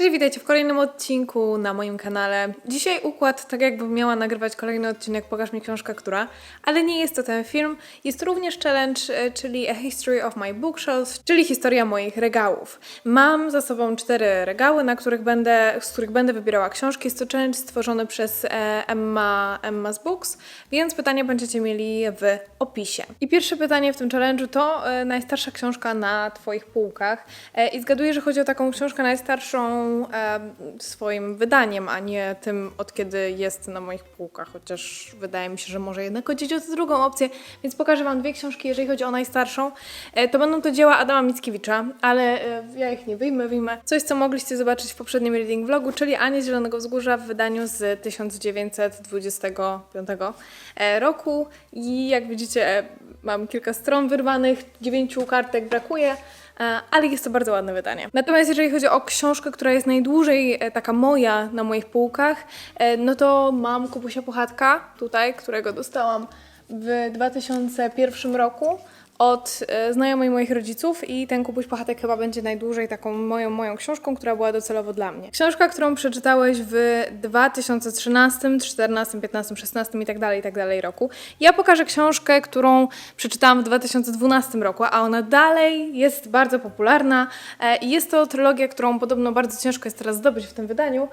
Cześć, witajcie w kolejnym odcinku na moim kanale. Dzisiaj układ, tak jakbym miała nagrywać kolejny odcinek Pokaż mi książka, która, ale nie jest to ten film. Jest również challenge, e, czyli A History of My Bookshelf, czyli historia moich regałów. Mam za sobą cztery regały, na których będę, z których będę wybierała książki. Jest to challenge stworzony przez e, Emma, Emma's Books, więc pytania będziecie mieli w opisie. I pierwsze pytanie w tym challenge'u to e, najstarsza książka na Twoich półkach. I zgaduję, że chodzi o taką książkę najstarszą swoim wydaniem, a nie tym, od kiedy jest na moich półkach, chociaż wydaje mi się, że może jednak chodzić o tę drugą opcję, więc pokażę Wam dwie książki, jeżeli chodzi o najstarszą. E, to będą to dzieła Adama Mickiewicza, ale e, ja ich nie wyjmę, wyjmę. Coś, co mogliście zobaczyć w poprzednim reading vlogu, czyli Anię Zielonego Wzgórza w wydaniu z 1925 e, roku. I jak widzicie mam kilka stron wyrwanych, dziewięciu kartek brakuje, ale jest to bardzo ładne wydanie. Natomiast jeżeli chodzi o książkę, która jest najdłużej e, taka moja na moich półkach, e, no to mam Kubusia Puchatka tutaj, którego dostałam w 2001 roku od e, znajomej moich rodziców i ten Kubuś Puchatek chyba będzie najdłużej taką moją, moją książką, która była docelowo dla mnie. Książka, którą przeczytałeś w 2013, 14, 15, 16 i tak dalej, i tak dalej roku. Ja pokażę książkę, którą przeczytałam w 2012 roku, a ona dalej jest bardzo popularna e, jest to trylogia, którą podobno bardzo ciężko jest teraz zdobyć w tym wydaniu,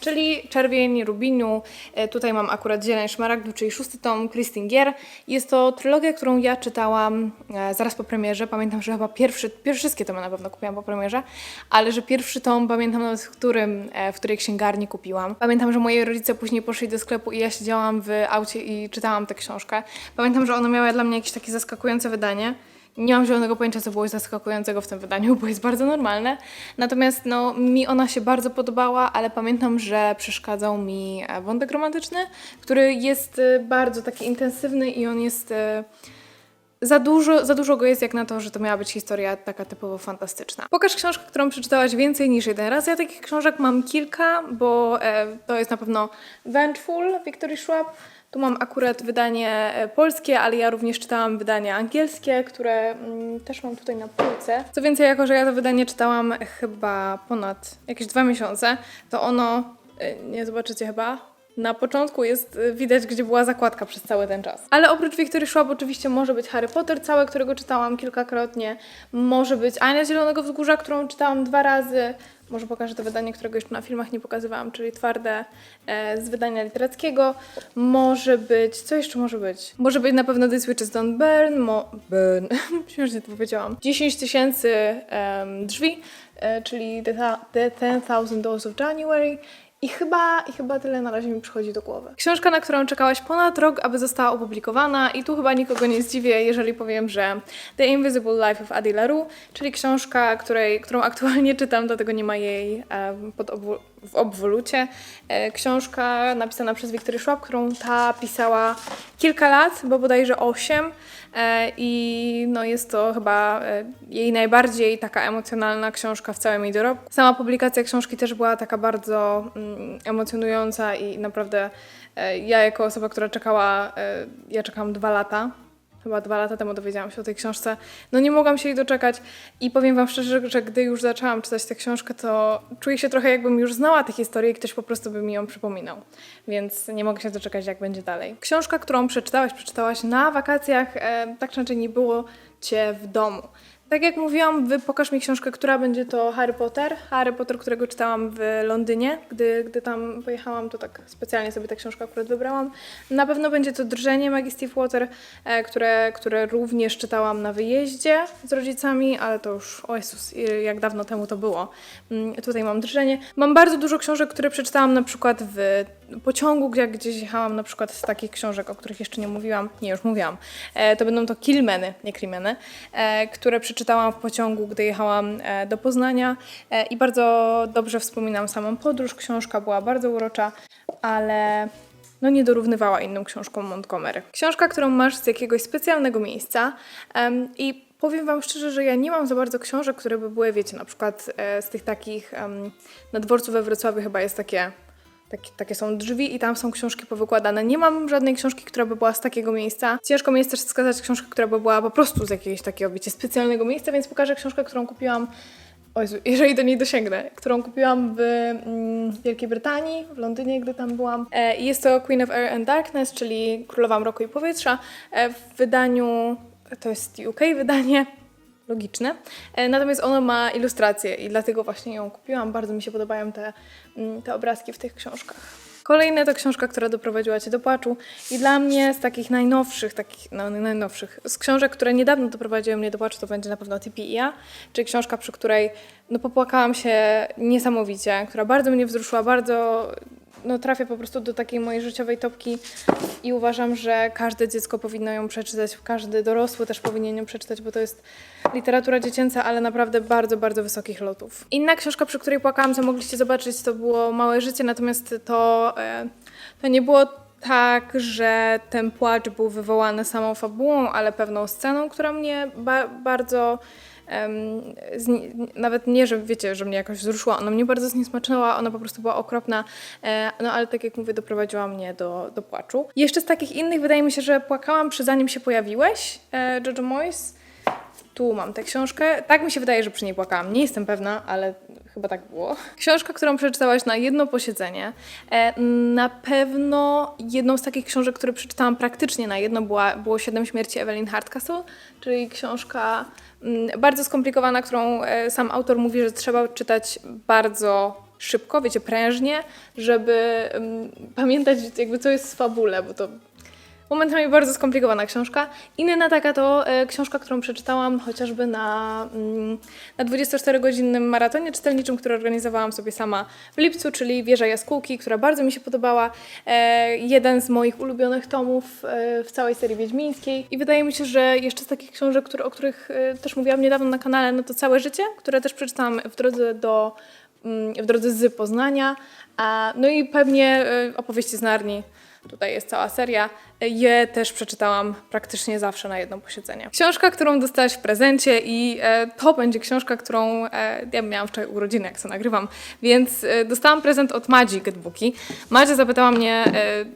czyli Czerwień Rubinu. E, Tutaj mam akurat Zieleń Szmaragdu, czyli szósty tom Christine Gier. Jest to trylogia, którą ja czytałam e, zaraz po premierze. Pamiętam, że chyba pierwszy, pierwszy wszystkie tomy na pewno kupiłam po premierze, ale że pierwszy tom pamiętam nawet w którym, e, w której księgarni kupiłam. Pamiętam, że moi rodzice później poszli do sklepu i ja siedziałam w aucie i czytałam tę książkę. Pamiętam, że ona miała dla mnie jakieś takie zaskakujące wydanie. Nie mam zielonego pojęcia, co było zaskakującego w tym wydaniu, bo jest bardzo normalne. Natomiast no, mi ona się bardzo podobała, ale pamiętam, że przeszkadzał mi e, wątek romantyczny, który jest e, bardzo taki intensywny i on jest. e, Za dużo, za dużo go jest jak na to, że to miała być historia taka typowo fantastyczna. Pokaż książkę, którą przeczytałaś więcej niż jeden raz. Ja takich książek mam kilka, bo e, to jest na pewno Vengeful Victory Schwab. Tu mam akurat wydanie e, polskie, ale ja również czytałam wydania angielskie, które mm, też mam tutaj na półce. Co więcej, jako że ja to wydanie czytałam chyba ponad jakieś dwa miesiące, to ono, e, nie zobaczycie chyba, na początku jest y, widać, gdzie była zakładka przez cały ten czas. Ale oprócz Wiktorii Schwab oczywiście może być Harry Potter całe, którego czytałam kilkakrotnie. Może być Ania Zielonego Wzgórza, którą czytałam dwa razy. Może pokażę to wydanie, którego jeszcze na filmach nie pokazywałam, czyli twarde e, z wydania literackiego. Może być, co jeszcze może być? Może być na pewno This Witches Don't Burn, mo, burn, śmiesznie to powiedziałam. 10 tysięcy drzwi, e, czyli The, Tha- the 10,000 Days of January. I chyba, I chyba tyle na razie mi przychodzi do głowy. Książka, na którą czekałaś ponad rok, aby została opublikowana i tu chyba nikogo nie zdziwię, jeżeli powiem, że The Invisible Life of Addie LaRue, czyli książka, której, którą aktualnie czytam, dlatego nie ma jej pod w obwolucie. E, książka napisana przez Wiktorię Schwab, którą ta pisała kilka lat, bo bodajże 8 e, i no jest to chyba e, jej najbardziej taka emocjonalna książka w całym jej dorobku. Sama publikacja książki też była taka bardzo mm, emocjonująca i naprawdę e, ja jako osoba, która czekała, e, ja czekałam dwa lata, chyba dwa lata temu dowiedziałam się o tej książce. No nie mogłam się jej doczekać i powiem Wam szczerze, że gdy już zaczęłam czytać tę książkę, to czuję się trochę jakbym już znała tę historię i ktoś po prostu by mi ją przypominał. Więc nie mogę się doczekać, jak będzie dalej. Książka, którą przeczytałaś, przeczytałaś na wakacjach, e, tak czy inaczej nie było Cię w domu. Tak jak mówiłam, wy pokaż mi książkę, która będzie to Harry Potter. Harry Potter, którego czytałam w Londynie, gdy, gdy tam pojechałam, to tak specjalnie sobie tę książkę akurat wybrałam. Na pewno będzie to Drżenie Maggie Stiefwater, e, które, które również czytałam na wyjeździe z rodzicami, ale to już, o Jezus, jak dawno temu to było. Mm, Tutaj mam Drżenie. Mam bardzo dużo książek, które przeczytałam na przykład w pociągu, jak gdzieś jechałam na przykład z takich książek, o których jeszcze nie mówiłam, nie, już mówiłam, e, to będą to Killmeny, nie Krimeny, e, które przeczytałam w pociągu, gdy jechałam e, do Poznania i bardzo dobrze wspominam samą podróż. Książka była bardzo urocza, ale no nie dorównywała innym książkom Montgomery. Książka, którą masz z jakiegoś specjalnego miejsca i powiem Wam szczerze, że ja nie mam za bardzo książek, które by były, wiecie, na przykład e, z tych takich, na dworcu we Wrocławiu chyba jest takie takie, takie są drzwi i tam są książki powykładane. Nie mam żadnej książki, która by była z takiego miejsca. Ciężko mi jest też wskazać książkę, która by była po prostu z jakiegoś takiego, wiecie, specjalnego miejsca, więc pokażę książkę, którą kupiłam O jeżeli do niej dosięgnę, którą kupiłam w mm, Wielkiej Brytanii, w Londynie, gdy tam byłam. E, jest to Queen of Air and Darkness, czyli Królowa Mroku i Powietrza. E, w wydaniu, to jest UK wydanie, logiczne. E, natomiast ono ma ilustracje i dlatego właśnie ją kupiłam. Bardzo mi się podobają te, mm, te obrazki w tych książkach. Kolejne to książka, która doprowadziła Cię do płaczu i dla mnie z takich najnowszych, takich no, najnowszych, z książek, które niedawno doprowadziły mnie do płaczu, to będzie na pewno Tipi i ja, czyli książka, przy której no, popłakałam się niesamowicie, która bardzo mnie wzruszyła, bardzo no, trafia po prostu do takiej mojej życiowej topki i uważam, że każde dziecko powinno ją przeczytać, każdy dorosły też powinien ją przeczytać, bo to jest literatura dziecięca, ale naprawdę bardzo, bardzo wysokich lotów. Inna książka, przy której płakałam, co mogliście zobaczyć, to było Małe Życie, natomiast to, e, to nie było tak, że ten płacz był wywołany samą fabułą, ale pewną sceną, która mnie ba- bardzo nawet nie, że wiecie, że mnie jakoś wzruszyła, ona mnie bardzo zniesmaczyła, ona po prostu była okropna, e, no ale tak jak mówię, doprowadziła mnie do, do płaczu. Jeszcze z takich innych wydaje mi się, że płakałam przy zanim się pojawiłeś, e, Jojo Moyes. Tu mam tę książkę. Tak mi się wydaje, że przy niej płakałam. Nie jestem pewna, ale chyba tak było. Książka, którą przeczytałaś na jedno posiedzenie. E, na pewno jedną z takich książek, które przeczytałam praktycznie na jedno, była, było Siedem śmierci Evelyn Hardcastle, czyli książka mm, bardzo skomplikowana, którą e, sam autor mówi, że trzeba czytać bardzo szybko, wiecie, prężnie, żeby mm, pamiętać jakby co jest w fabule, bo to momentami bardzo skomplikowana książka. Inna taka to e, książka, którą przeczytałam chociażby na, mm, na 24-godzinnym maratonie czytelniczym, który organizowałam sobie sama w lipcu, czyli Wieża Jaskółki, która bardzo mi się podobała. E, jeden z moich ulubionych tomów e, w całej serii wiedźmińskiej. I wydaje mi się, że jeszcze z takich książek, które, o których też mówiłam niedawno na kanale, no to Całe Życie, które też przeczytałam w drodze do mm, w drodze z Poznania. No i pewnie opowieści z Narni. Tutaj jest cała seria. Je też przeczytałam praktycznie zawsze na jedno posiedzenie. Książka, którą dostałaś w prezencie i e, to będzie książka, którą e, ja miałam wczoraj urodziny, jak to nagrywam, więc e, dostałam prezent od Madzi Getbooki. Madzia zapytała mnie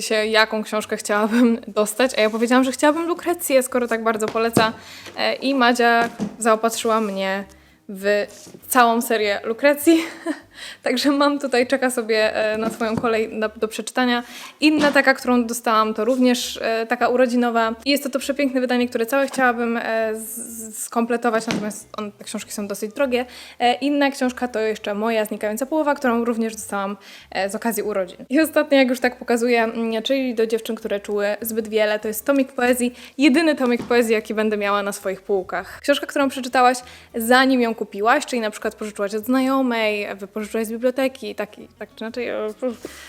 się, jaką książkę chciałabym dostać, a ja powiedziałam, że chciałabym Lukrecję, skoro tak bardzo poleca. I Madzia zaopatrzyła mnie w całą serię Lukrecji. Także mam tutaj, czeka sobie e, na swoją kolej do przeczytania. Inna taka, którą dostałam, to również e, taka urodzinowa. Jest to to przepiękne wydanie, które całe chciałabym e, skompletować, natomiast on, te książki są dosyć drogie. Inna książka to jeszcze moja znikająca połowa, którą również dostałam z okazji urodzin. I ostatnia, jak już tak pokazuję, mm, czyli do dziewczyn, które czuły zbyt wiele, to jest tomik poezji. Jedyny tomik poezji, jaki będę miała na swoich półkach. Książka, którą przeczytałaś zanim ją kupiłaś, czyli na przykład pożyczyłaś od znajomej, wypożyczyłaś z biblioteki, taki, tak czy inaczej.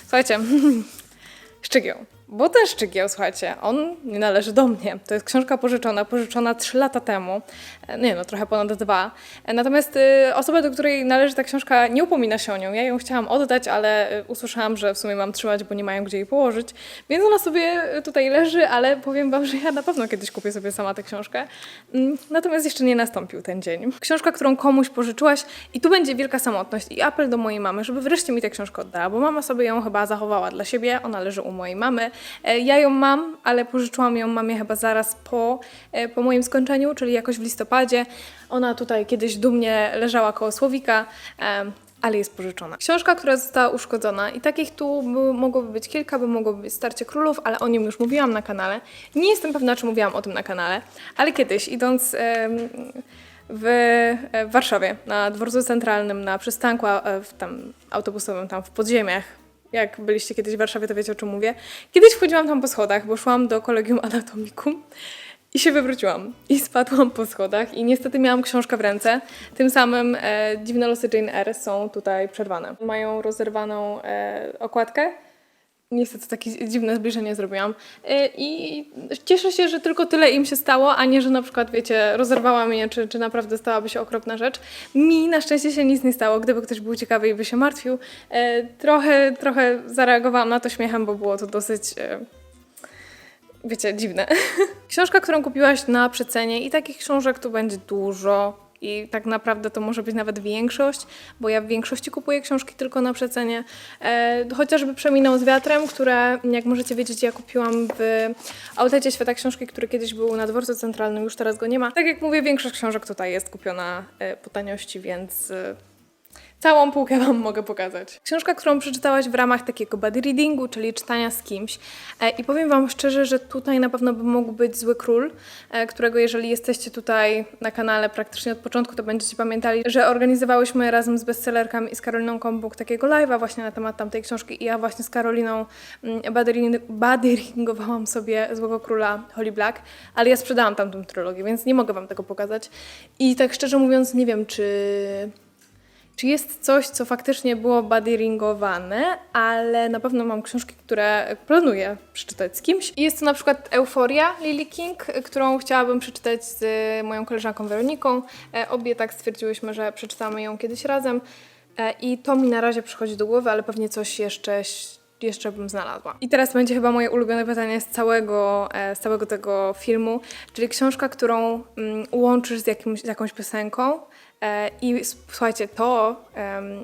Słuchajcie, Szczygieł. Bo ten Szczygieł, słuchajcie, on nie należy do mnie. To jest książka pożyczona, pożyczona 3 lata temu. E, Nie no, trochę ponad dwa. E, Natomiast y, osoba, do której należy ta książka, nie upomina się o nią. Ja ją chciałam oddać, ale y, usłyszałam, że w sumie mam trzymać, bo nie mają gdzie jej położyć. Więc ona sobie y, tutaj leży, ale powiem wam, że ja na pewno kiedyś kupię sobie sama tę książkę. Mm, Natomiast jeszcze nie nastąpił ten dzień. Książka, którą komuś pożyczyłaś i tu będzie wielka samotność i apel do mojej mamy, żeby wreszcie mi tę książkę oddała, bo mama sobie ją chyba zachowała dla siebie, ona leży u mojej mamy. E, Ja ją mam, ale pożyczyłam ją mamie chyba zaraz po, e, po moim skończeniu, czyli jakoś w listopadzie. Ona tutaj kiedyś dumnie leżała koło słowika. ale jest pożyczona. Książka, która została uszkodzona i takich tu by, mogłoby być kilka, by mogło być Starcie Królów, ale o nim już mówiłam na kanale. Nie jestem pewna, czy mówiłam o tym na kanale, ale kiedyś idąc e, w Warszawie, na dworcu centralnym, na przystanku w tam autobusowym, tam w podziemiach, jak byliście kiedyś w Warszawie, to wiecie o czym mówię. Kiedyś wchodziłam tam po schodach, bo szłam do kolegium anatomikum i się wywróciłam. I spadłam po schodach i niestety miałam książkę w ręce. Tym samym e, Dziwne losy Jane Eyre są tutaj przerwane. Mają rozerwaną e, okładkę. Niestety takie dziwne zbliżenie zrobiłam. E, I cieszę się, że tylko tyle im się stało, a nie, że na przykład, wiecie, rozerwała mnie, czy, czy naprawdę stałaby się okropna rzecz. Mi na szczęście się nic nie stało. Gdyby ktoś był ciekawy i by się martwił, e, trochę, trochę zareagowałam na to śmiechem, bo było to dosyć... E, wiecie, dziwne. Książka, którą kupiłaś na przecenie i takich książek tu będzie dużo, i tak naprawdę to może być nawet większość, bo ja w większości kupuję książki tylko na przecenie. E, chociażby Przeminął z wiatrem, które jak możecie wiedzieć ja kupiłam w Outletcie Świata Książki, który kiedyś był na dworcu centralnym, już teraz go nie ma. Tak jak mówię, większość książek tutaj jest kupiona e, po taniości, więc... E, Całą półkę Wam mogę pokazać. Książka, którą przeczytałaś w ramach takiego buddy readingu, czyli czytania z kimś. E, I powiem Wam szczerze, że tutaj na pewno by mógł być Zły Król, e, którego jeżeli jesteście tutaj na kanale praktycznie od początku, to będziecie pamiętali, że organizowałyśmy razem z bestsellerkami i z Karoliną Kombuk takiego live'a właśnie na temat tamtej książki i ja właśnie z Karoliną mm, readingowałam sobie Złego Króla Holly Black, ale ja sprzedałam tamtą trylogię, więc nie mogę Wam tego pokazać. I tak szczerze mówiąc nie wiem, czy czy jest coś, co faktycznie było bodyringowane, ale na pewno mam książki, które planuję przeczytać z kimś. I jest to na przykład Euforia Lily King, którą chciałabym przeczytać z moją koleżanką Weroniką. E, Obie tak stwierdziłyśmy, że przeczytamy ją kiedyś razem. E, I to mi na razie przychodzi do głowy, ale pewnie coś jeszcze jeszcze bym znalazła. I teraz będzie chyba moje ulubione pytanie z całego, e, z całego tego filmu, czyli książka, którą mm, łączysz z, jakimś, z jakąś piosenką. E, I słuchajcie, to,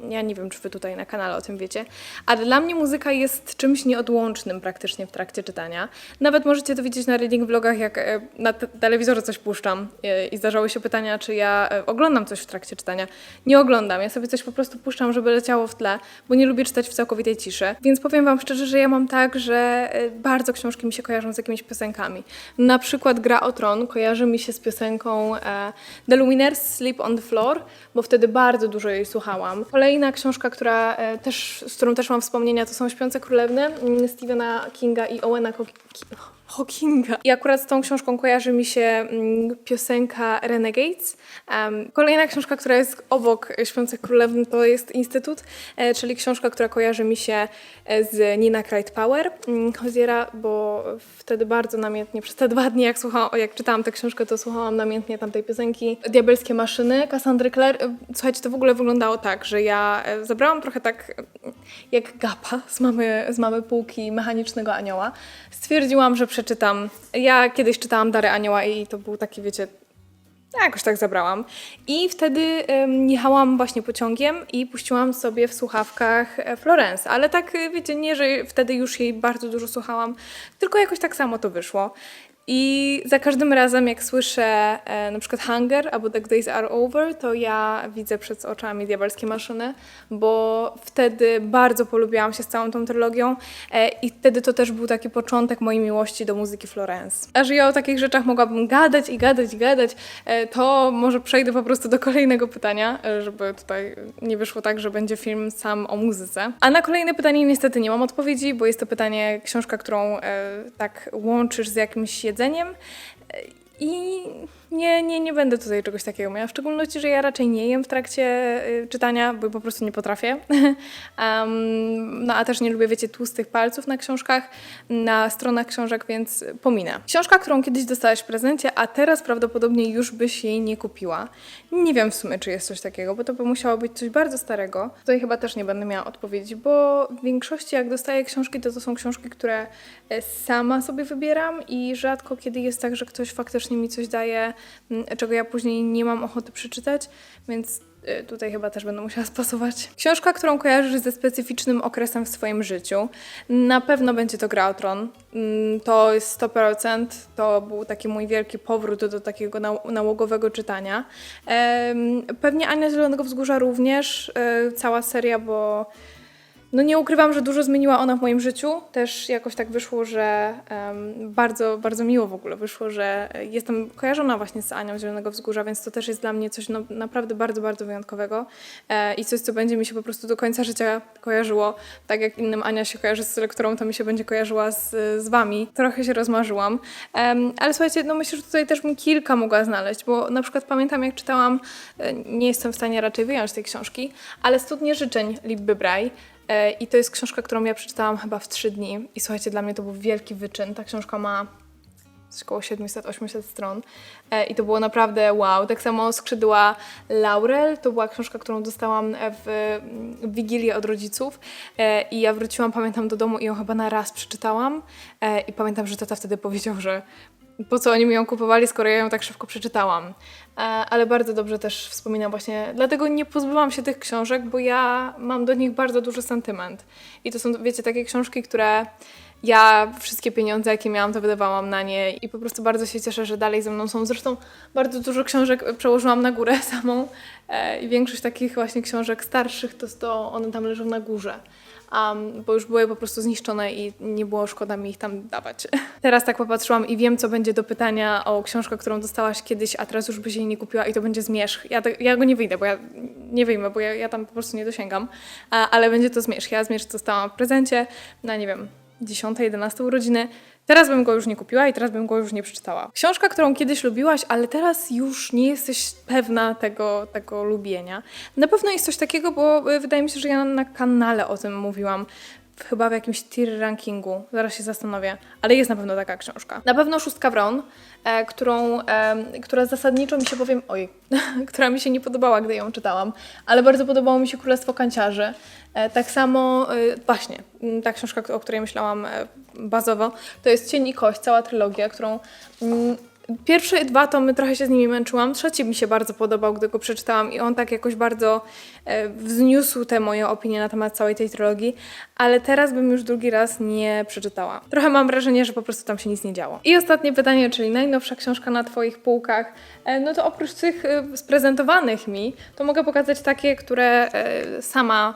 ja nie wiem, czy wy tutaj na kanale o tym wiecie, ale dla mnie muzyka jest czymś nieodłącznym praktycznie w trakcie czytania. Nawet możecie to widzieć na reading vlogach, jak e, na te- telewizorze coś puszczam e, i zdarzały się pytania, czy ja oglądam coś w trakcie czytania. Nie oglądam, ja sobie coś po prostu puszczam, żeby leciało w tle, bo nie lubię czytać w całkowitej ciszy. Więc powiem wam szczerze, że ja mam tak, że bardzo książki mi się kojarzą z jakimiś piosenkami. Na przykład Gra o Tron kojarzy mi się z piosenką The Lumineers Sleep on the Floor, bo wtedy bardzo dużo jej słuchałam. Kolejna książka, która e, też, z którą też mam wspomnienia, to są Śpiące Królewny mm, Stephena Kinga i Owena Ki- Hawkinga. I akurat z tą książką kojarzy mi się mm, piosenka Renegades. Kolejna książka, która jest obok Śpiących Królewny, to jest Instytut, e, czyli książka, która kojarzy mi się e, z Nina Cried Power mm, Hoziera, bo wtedy bardzo namiętnie, przez te dwa dni, jak, słuchałam, jak czytałam tę książkę, to słuchałam namiętnie tamtej piosenki. Diabelskie Maszyny, Cassandry Clare. Słuchajcie, to w ogóle wyglądało tak, że ja e, zabrałam trochę tak jak gapa z mamy, z mamy półki mechanicznego anioła. Stwierdziłam, że przeczytam. Ja kiedyś czytałam Dary Anioła i to był taki, wiecie, jakoś tak zabrałam. I wtedy em, jechałam właśnie pociągiem i puściłam sobie w słuchawkach e, Florence. Ale tak, wiecie, nie, że wtedy już jej bardzo dużo słuchałam, tylko jakoś tak samo to wyszło. I za każdym razem, jak słyszę e, na przykład Hunger albo The Days Are Over, to ja widzę przed oczami diabelskie maszyny, bo wtedy bardzo polubiłam się z całą tą trylogią e, i wtedy to też był taki początek mojej miłości do muzyki Florence. A że ja o takich rzeczach mogłabym gadać i gadać i gadać, e, to może przejdę po prostu do kolejnego pytania, e, żeby tutaj nie wyszło tak, że będzie film sam o muzyce. A na kolejne pytanie niestety nie mam odpowiedzi, bo jest to pytanie, książka, którą e, tak łączysz z jakimś jedzeniem. E, I nie, nie, nie będę tutaj czegoś takiego miała. W szczególności, że ja raczej nie jem w trakcie y, czytania, bo po prostu nie potrafię. Em, no a też nie lubię, wiecie, tłustych palców na książkach, na stronach książek, więc pominę. Książka, którą kiedyś dostałaś w prezencie, a teraz prawdopodobnie już byś jej nie kupiła. Nie wiem w sumie, czy jest coś takiego, bo to by musiało być coś bardzo starego. Tutaj chyba też nie będę miała odpowiedzi, bo w większości jak dostaję książki, to to są książki, które e, sama sobie wybieram i rzadko kiedy jest tak, że ktoś faktycznie mi coś daje, czego ja później nie mam ochoty przeczytać, więc y, tutaj chyba też będę musiała spasować. Książka, którą kojarzysz ze specyficznym okresem w swoim życiu. Na pewno będzie to Gra Tron. Mm, To jest 100%. To był taki mój wielki powrót do takiego nał- nałogowego czytania. Pewnie Ania Zielonego Wzgórza również. e, Cała seria, bo no nie ukrywam, że dużo zmieniła ona w moim życiu. Też jakoś tak wyszło, że em, bardzo, bardzo miło w ogóle wyszło, że jestem kojarzona właśnie z Anią Zielonego Wzgórza, więc to też jest dla mnie coś no, naprawdę bardzo, bardzo wyjątkowego e, i coś, co będzie mi się po prostu do końca życia kojarzyło. Tak jak innym Ania się kojarzy z lekturą, to mi się będzie kojarzyła z, z wami. Trochę się rozmarzyłam. Ale słuchajcie, no myślę, że tutaj też bym kilka mogła znaleźć, bo na przykład pamiętam, jak czytałam, e, nie jestem w stanie raczej wyjąć tej książki, ale Studnie Życzeń Libby Bray. E, I to jest książka, którą ja przeczytałam chyba w trzy dni. I słuchajcie, dla mnie to był wielki wyczyn. Ta książka ma około 700-800 stron. E, I to było naprawdę wow. Tak samo Skrzydła Laurel. To była książka, którą dostałam w, w Wigilię od rodziców. E, I ja wróciłam, pamiętam, do domu i ją chyba na raz przeczytałam. I pamiętam, że tata wtedy powiedział, że po co oni mi ją kupowali, skoro ja ją tak szybko przeczytałam. e, ale bardzo dobrze też wspominam właśnie. Dlatego nie pozbyłam się tych książek, bo ja mam do nich bardzo duży sentyment. I to są, wiecie, takie książki, które ja wszystkie pieniądze, jakie miałam, to wydawałam na nie i po prostu bardzo się cieszę, że dalej ze mną są. Zresztą bardzo dużo książek przełożyłam na górę samą e, i większość takich właśnie książek starszych to, to one tam leżą na górze. Um, bo już były po prostu zniszczone i nie było szkoda mi ich tam dawać. Teraz tak popatrzyłam i wiem, co będzie do pytania o książkę, którą dostałaś kiedyś, a teraz już byś jej nie kupiła i to będzie zmierzch. Ja, ja go nie wyjdę, bo ja nie wyjmę, bo ja, ja tam po prostu nie dosięgam, a, ale będzie to zmierzch. Ja zmierzch dostałam w prezencie na, nie wiem, 10, 11 urodziny. Teraz bym go już nie kupiła i teraz bym go już nie przeczytała. Książka, którą kiedyś lubiłaś, ale teraz już nie jesteś pewna tego, tego lubienia. Na pewno jest coś takiego, bo y, wydaje mi się, że ja na kanale o tym mówiłam. Chyba w jakimś tier rankingu, zaraz się zastanowię, ale jest na pewno taka książka. Na pewno Szóstka Wron, e, którą, em, która zasadniczo mi się powiem, oj, która mi się nie podobała, gdy ją czytałam, ale bardzo podobało mi się Królestwo Kanciarzy. E, tak samo, e, właśnie, ta książka, o której myślałam e, bazowo, to jest Cień i Kość, cała trylogia, którą Pierwsze dwa tomy trochę się z nimi męczyłam. Trzeci mi się bardzo podobał, gdy go przeczytałam i on tak jakoś bardzo e, wzniósł te moje opinie na temat całej tej trylogii, ale teraz bym już drugi raz nie przeczytała. Trochę mam wrażenie, że po prostu tam się nic nie działo. I ostatnie pytanie, czyli najnowsza książka na Twoich półkach. E, no to oprócz tych e, sprezentowanych mi, to mogę pokazać takie, które e, sama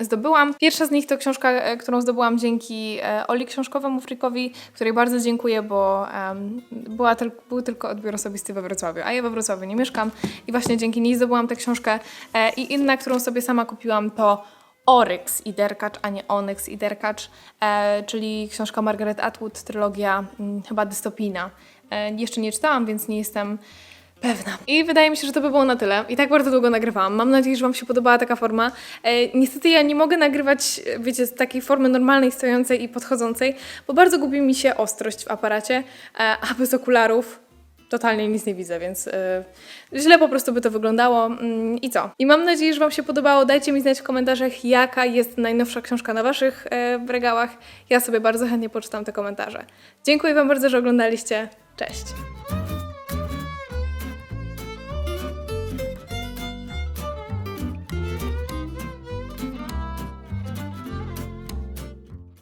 zdobyłam. Pierwsza z nich to książka, e, którą zdobyłam dzięki e, Oli Książkowemu Frikowi, której bardzo dziękuję, bo była był tylko odbiór osobisty we Wrocławiu, a ja we Wrocławiu nie mieszkam i właśnie dzięki niej zdobyłam tę książkę. E, I inna, którą sobie sama kupiłam to Oryx i Derkacz, a nie Onyx i Derkacz, czyli książka Margaret Atwood, trylogia mm, chyba dystopijna. Jeszcze nie czytałam, więc nie jestem Pewna. I wydaje mi się, że to by było na tyle. I tak bardzo długo nagrywałam. Mam nadzieję, że Wam się podobała taka forma. E, niestety ja nie mogę nagrywać, wiecie, z takiej formy normalnej, stojącej i podchodzącej, bo bardzo gubi mi się ostrość w aparacie, e, a bez okularów totalnie nic nie widzę, więc e, źle po prostu by to wyglądało. Mm, I co? I mam nadzieję, że Wam się podobało. Dajcie mi znać w komentarzach, jaka jest najnowsza książka na Waszych e, regałach. Ja sobie bardzo chętnie poczytam te komentarze. Dziękuję Wam bardzo, że oglądaliście. Cześć!